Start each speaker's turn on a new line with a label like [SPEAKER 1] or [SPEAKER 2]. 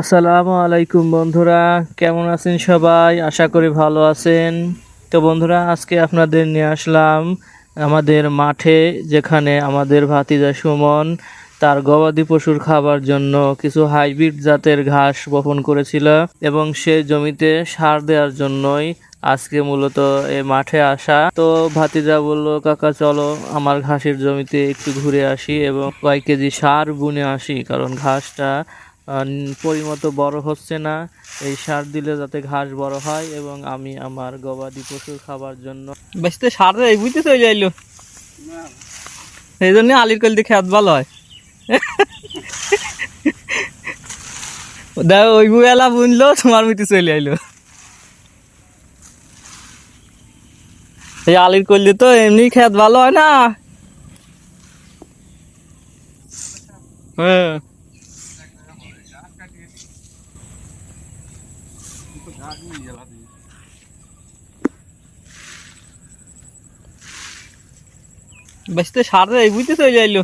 [SPEAKER 1] আসসালামু আলাইকুম বন্ধুরা, কেমন আছেন সবাই? আশা করি ভালো আছেন। তো বন্ধুরা, আজকে আপনাদের নিয়ে আসলাম আমাদের মাঠে, যেখানে আমাদের ভাতিজা সুমন তার গবাদি পশুর খাবার জন্য কিছু হাইব্রিড জাতের ঘাস বপন করেছিল এবং সে জমিতে সার দেওয়ার জন্যই আজকে মূলত এই মাঠে আসা। তো ভাতিজা বলল, কাকা, চলো আমার ঘাসের জমিতে একটু ঘুরে আসি এবং কয়েক কেজি সার বুনে আসি, কারণ ঘাসটা পরিমতো বড় হচ্ছে না। এই সার দিলে যাতে ঘাস বড় হয় এবং আমি আমার গবাদি পশুর খাবার জন্য বেশতে সার এই বুঝতে চলে আইলো এই জন্য আলির কলতে খেত ভালো হয়। দেখ, ওই বুয়েলা বুনলো, তোমার মিটি চলে আইলো। এই আলির করলে তো এমনি খেত ভালো হয় না। হ্যাঁ। বেশতে তো সারতে বুঝতে চলে আইলো